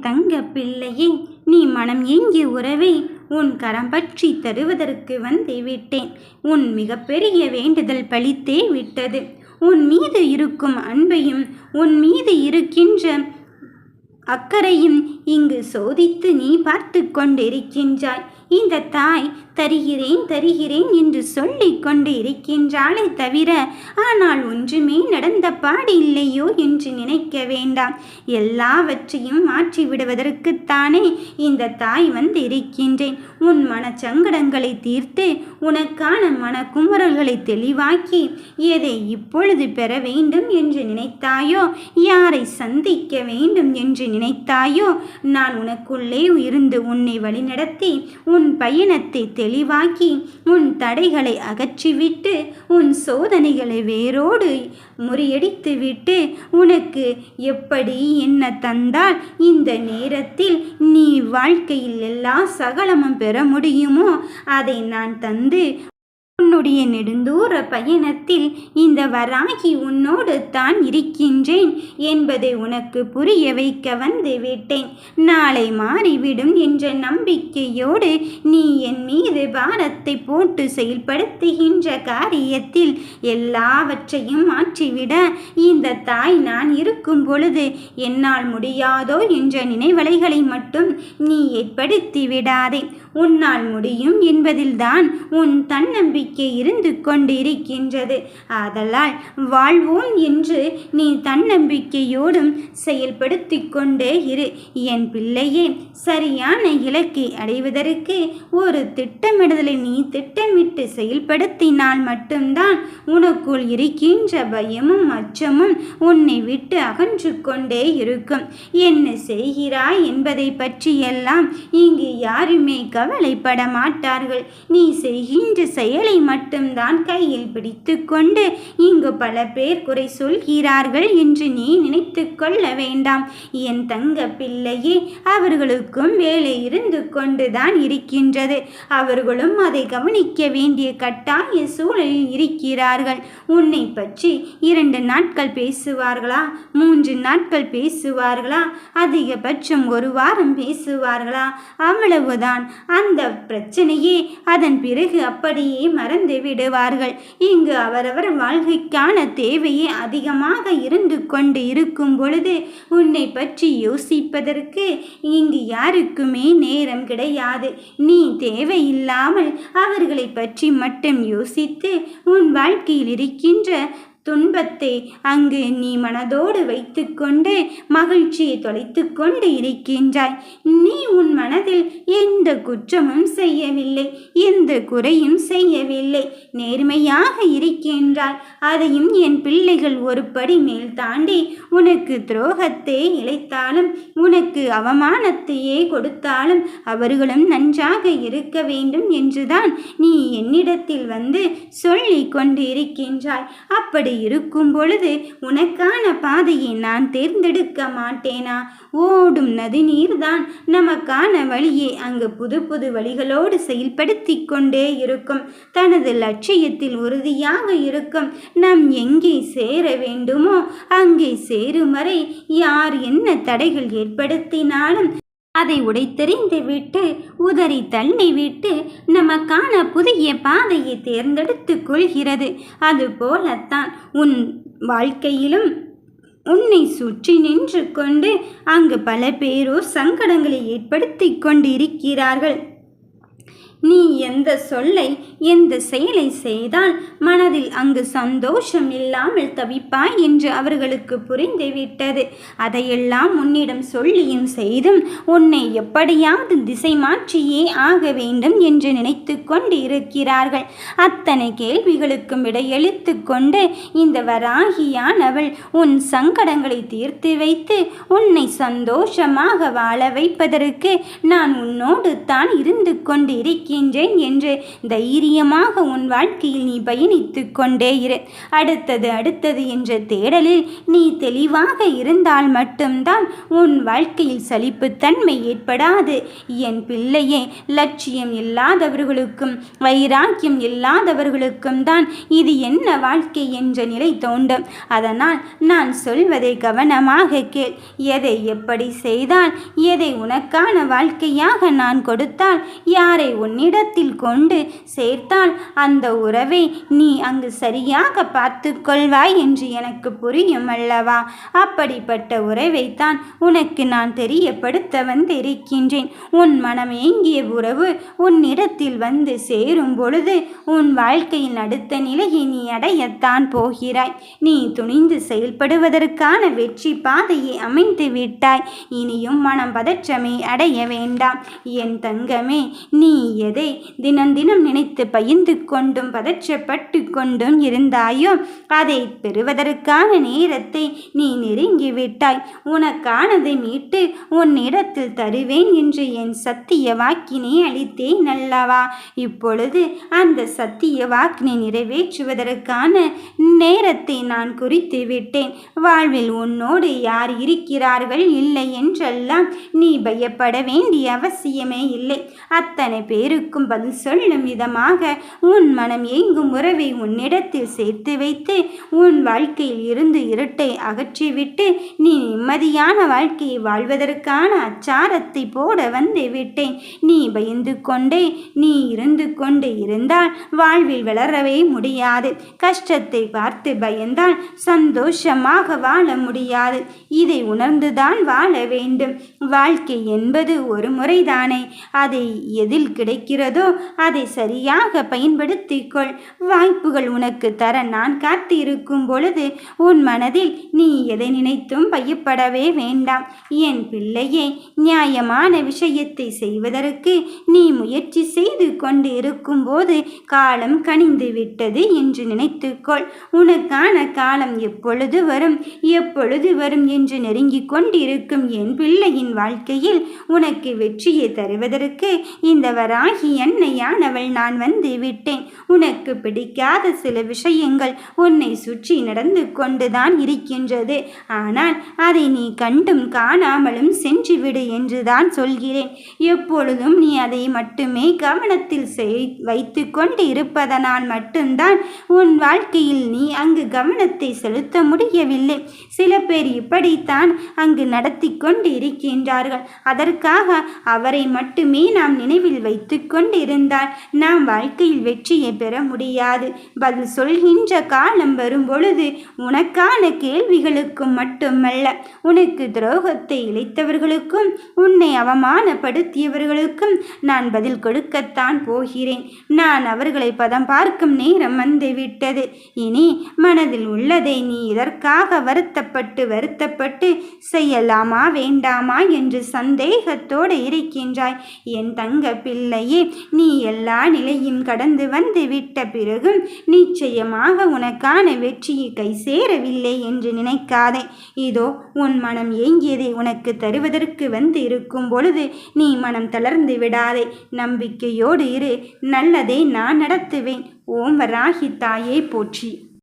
தங்க பிள்ளையே நீ மனம் ஏங்கிய உறவை உன் கரம் பற்றி தருவதற்கு வந்து விட்டேன். உன் மிகப்பெரிய வேண்டுதல் பழித்தே விட்டது. உன் மீது இருக்கும் அன்பையும் உன் மீது இருக்கின்ற அக்கறையும் இங்கு சோதித்து நீ பார்த்து கொண்டிருக்கின்றாய். இந்த தாய் தருகிறேன் தருகிறேன் என்று சொல்லிக் கொண்டு இருக்கின்றாளே தவிர ஆனால் ஒன்றுமே நடந்த பாடு இல்லையோ? என்று நினைக்க வேண்டாம். எல்லாவற்றையும் மாற்றி விடுவதற்குத்தானே இந்த தாய் வந்து இருக்கின்றேன். உன் மனச்சங்கடங்களை தீர்த்து உனக்கான மனக்குமுறல்களை தெளிவாக்கி எதை இப்பொழுது பெற வேண்டும் என்று நினைத்தாயோ? யாரை சந்திக்க வேண்டும் என்று நினைத்தாயோ? நான் உனக்குள்ளே இருந்து உன்னை வழிநடத்தி உன் உன் பயணத்தை தெளிவாக்கி உன் தடைகளை அகற்றிவிட்டு உன் சோதனைகளை வேரோடு முறியடித்துவிட்டு உனக்கு எப்படி என்ன தந்தால் இந்த நேரத்தில் நீ வாழ்க்கையில் எல்லா சகலமும் பெற முடியுமோ அதை நான் தந்து உன்னுடைய நெடுந்தூர பயணத்தில் இந்த வராகி உன்னோடு தான் இருக்கின்றேன் என்பதை உனக்கு புரிய வைக்க வந்து விட்டேன். நாளை மாறிவிடும் என்ற நம்பிக்கையோடு நீ என் மீது பாரத்தை போட்டு செயல்படுத்துகின்ற காரியத்தில் எல்லாவற்றையும் மாற்றிவிட இந்த தாய் நான் இருக்கும் பொழுது என்னால் முடியாதோ என்ற நினைவலைகளை மட்டும் நீ ஏற்படுத்தி விடாதே. உன்னால் முடியும் என்பதில்தான் உன் தன்னம்பிக்கை இருந்து கொண்டிருக்கின்றது. ஆதலால் வாழ்வோம் என்று நீ தன்னம்பிக்கையோடும் செயல்படுத்தி கொண்டே இரு. என் பிள்ளையே சரியான இலக்கை அடைவதற்கு ஒரு திட்டமிடுதலை நீ திட்டமிட்டு செயல்படுத்தினால் மட்டும்தான் உனக்குள் இருக்கின்ற பயமும் அச்சமும் உன்னை விட்டு அகன்று கொண்டே இருக்கும். என்ன செய்கிறாய் என்பதை பற்றியெல்லாம் இங்கு யாருமே கவலைப்பட மாட்டார்கள் நீ செய்கின்ற செயலை மட்டும்தான் கையில் பிடித்து கொண்டு இங்கு பல பேர் குறை சொல்கிறார்கள் என்று நீ நினைத்து கொள்ள வேண்டாம். என் தங்க பிள்ளையே அவர்களுக்கும் வேலை இருந்து கொண்டுதான் இருக்கின்றது. அவர்களும் அதை கவனிக்க வேண்டிய கட்டாய சூழலில் இருக்கிறார்கள். உன்னை பற்றி இரண்டு நாட்கள் பேசுவார்களா? மூன்று நாட்கள் பேசுவார்களா? அதிகபட்சம் ஒரு வாரம் பேசுவார்களா? அவ்வளவுதான். அந்த பிரச்சனையே அதன் பிறகு அப்படியே மறந்து விடுவார்கள். இங்கு அவரவர் வாழ்க்கைக்கான தேவையே அதிகமாக இருந்து கொண்டு இருக்கும் பொழுது உன்னை பற்றி யோசிப்பதற்கு இங்கு யாருக்குமே நேரம் கிடையாது. நீ தேவையில்லாமல் அவர்களை பற்றி மட்டும் யோசித்து உன் வாழ்க்கையில் இருக்கின்ற துன்பத்தை அங்கு நீ மனதோடு வைத்துக்கொண்டு மகிழ்ச்சியை தொலைத்து கொண்டு இருக்கின்றாய். நீ உன் மனதில் எந்த குற்றமும் செய்யவில்லை எந்த குறையும் செய்யவில்லை. நேர்மையாக இருக்கின்றாய். அதையும் என் பிள்ளைகள் ஒரு படி மேல் தாண்டி உனக்கு துரோகத்தை இழைத்தாலும் உனக்கு அவமானத்தையே கொடுத்தாலும் அவர்களும் நன்றாக இருக்க வேண்டும் என்றுதான் நீ என்னிடத்தில் வந்து சொல்லி கொண்டு இருக்கின்றாய் அப்படி அப்படி இருக்கும் பொழுது உனக்கான பாதையை நான் தேர்ந்தெடுக்க மாட்டேனா? ஓடும் நதி நீர்தான் நமக்கான வழியை. அங்கு புது புது வழிகளோடு செயல்படுத்தி கொண்டே இருக்கும். தனது லட்சியத்தில் உறுதியாக இருக்கும். நாம் எங்கே சேர வேண்டுமோ அங்கே சேரும் வரை யார் என்ன தடைகள் ஏற்படுத்தினாலும் அதை உடைத்தெறிந்து விட்டு உதறி தள்ளி விட்டு நமக்கான புதிய பாதையை தேர்ந்தெடுத்து கொள்கிறது. அதுபோலத்தான் உன் வாழ்க்கையிலும் உன்னை சுற்றி நின்று கொண்டு அங்கு பல பேரோ சங்கடங்களை ஏற்படுத்தி கொண்டிருக்கிறார்கள். நீ எந்த சொல்லை எந்த செயலை செய்தால் மனதில் அங்கு சந்தோஷம் இல்லாமல் தவிப்பாய் என்று அவர்களுக்கு புரிந்துவிட்டது அதையெல்லாம் உன்னிடம் சொல்லியும் செய்தும் உன்னை எப்படியாவது திசை மாற்றியே ஆக வேண்டும் என்று நினைத்து கொண்டு இருக்கிறார்கள் அத்தனை கேள்விகளுக்கும் விடையளித்து கொண்டு இந்த வராகியானவள் உன் சங்கடங்களை தீர்த்து வைத்து உன்னை சந்தோஷமாக வாழ வைப்பதற்கு நான் உன்னோடு தான் இருந்து கொண்டிருக்கிறேன். இருக்கின்றேன் என்று தைரியமாக உன் வாழ்க்கையில் நீ பயணித்து கொண்டே இரு. அடுத்தது அடுத்தது என்ற தேடலில் நீ தெளிவாக இருந்தால் மட்டும்தான் உன் வாழ்க்கையில் சலிப்புத்தன்மை ஏற்படாது. என் பிள்ளையே லட்சியம் இல்லாதவர்களுக்கும் வைராக்கியம் இல்லாதவர்களுக்கும் தான் இது என்ன வாழ்க்கை என்ற நிலை தோண்டும் அதனால் நான் சொல்வதை கவனமாக கேள். எதை எப்படி செய்தால் எதை உனக்கான வாழ்க்கையாக நான் கொடுத்தால் யாரை உன்னிடத்தில் கொண்டு சேர்த்தால் அந்த உறவை நீ அங்கு சரியாக பார்த்து கொள்வாய் என்று எனக்கு புரியும் அல்லவா? அப்படிப்பட்ட உறவைத்தான் உனக்கு நான் தெரியப்படுத்த வந்திருக்கின்றேன் உன் மனம் ஏங்கிய உறவு உன்னிடத்தில் வந்து சேரும் பொழுது உன் வாழ்க்கையில் அடுத்த நிலையை நீ அடையத்தான் போகிறாய். நீ துணிந்து செயல்படுவதற்கான வெற்றி பாதையை அமைத்து விட்டாய். இனியும் மனம் பதற்றமே அடைய வேண்டாம். என் தங்கமே நீ எதை தினம் தினம் நினைத்து பயந்து கொண்டும் பதற்றப்பட்டு கொண்டும் இருந்தாயோ? அதை பெறுவதற்கான நேரத்தை நீ நெருங்கிவிட்டாய். உனக்கானதை மீட்டு உன்னிடத்தில் தருவேன் என்று என் சத்திய வாக்கினை அளித்தேன் அல்லவா? இப்பொழுது அந்த சத்திய வாக்கினை நிறைவேற்றுவதற்கான நேரத்தை நான் குறித்து விட்டேன். வாழ்வில் உன்னோடு யார் இருக்கிறார்கள் இல்லை என்றெல்லாம் நீ பயப்பட வேண்டிய அவசியமே இல்லை. அத்தனை இருக்கும் பதில் சொல்லும் விதமாக உன் மனம் எங்கும் உறவை உன்னிடத்தில் சேர்த்து வைத்து உன் வாழ்க்கையில் இருந்து இருட்டை அகற்றிவிட்டு நீ நிம்மதியான வாழ்க்கையை வாழ்வதற்கான அச்சாரத்தை போட வந்து விட்டேன். நீ பயந்து கொண்டே நீ இருந்து கொண்டு இருந்தால் வாழ்வில் வளரவே முடியாது. கஷ்டத்தை பார்த்து பயந்தால் சந்தோஷமாக வாழ முடியாது. இதை உணர்ந்துதான் வாழ வேண்டும். வாழ்க்கை என்பது ஒரு முறைதானே. அதை எதில் கிடைக்கிறதோ அதை சரியாக பயன்படுத்திக்கொள். வாய்ப்புகள் உனக்கு தர நான் காத்து இருக்கும் பொழுது உன் மனதில் நீ எதை நினைத்தும் பயப்படவே வேண்டாம். என் பிள்ளையே நியாயமான விஷயத்தை செய்வதற்கு நீ முயற்சி செய்து கொண்டு இருக்கும்போது காலம் கனிந்து விட்டது என்று நினைத்துக்கொள். உனக்கான காலம் எப்பொழுது வரும்? எப்பொழுது வரும் என்று நெருங்கிக் கொண்டிருக்கும் என் பிள்ளையின் வாழ்க்கையில் உனக்கு வெற்றியை தருவதற்கு இந்த வராகி என்னையானவள் நான் வந்து விட்டேன். உனக்கு பிடிக்காத சில விஷயங்கள் உன்னை சுற்றி நடந்து கொண்டுதான் இருக்கின்றது. ஆனால் அதை நீ கண்டும் காணாமலும் சென்றுவிடு என்றுதான் சொல்கிறேன். எப்பொழுதும் நீ அதை மட்டுமே கவனத்தில் செய் வைத்து கொண்டு இருப்பதனால் மட்டும்தான் உன் வாழ்க்கையில் நீ அங்கு கவனத்தை செலுத்த முடியவில்லை. சில பேர் இப்படித்தான் அங்கு நடத்தி கொண்டு இருக்கின்றார்கள். அதற்காக அவரை மட்டுமே நாம் நினைவில் வைத்து கொண்டு இருந்தால் நாம் வாழ்க்கையில் வெற்றியை பெற முடியாது. பதில் சொல்கின்ற காலம் வரும் பொழுது உனக்கான கேள்விகளுக்கும் மட்டுமல்ல உனக்கு துரோகத்தை இழைத்தவர்களுக்கும் உன்னை அவமானப்படுத்தியவர்களுக்கும் நான் பதில் கொடுக்கத்தான் போகிறேன். நான் அவர்களை பதம் பார்க்கும் நேரம் வந்துவிட்டது. இனி மனதில் உள்ளதை நீ இதற்காக வருத்தப்பட்டு வருத்தப்பட்டு செய்யலாமா வேண்டாமா என்று சந்தேகத்தோடு இருக்கின்றாய். என் தங்க பிள்ளையே நீ எல்லா நிலையும் கடந்து வந்து விட்ட பிறகும் நிச்சயமாக உனக்கான வெற்றியை கை சேரவில்லை என்று நினைக்காதே. இதோ உன் மனம் ஏங்கியதை உனக்கு தருவதற்கு வந்து இருக்கும் பொழுது நீ மனம் தளர்ந்து விடாதே. நம்பிக்கையோடு இரு. நல்லதை நான் நடத்துவேன். ஓம் வராகி தாயே போற்றி.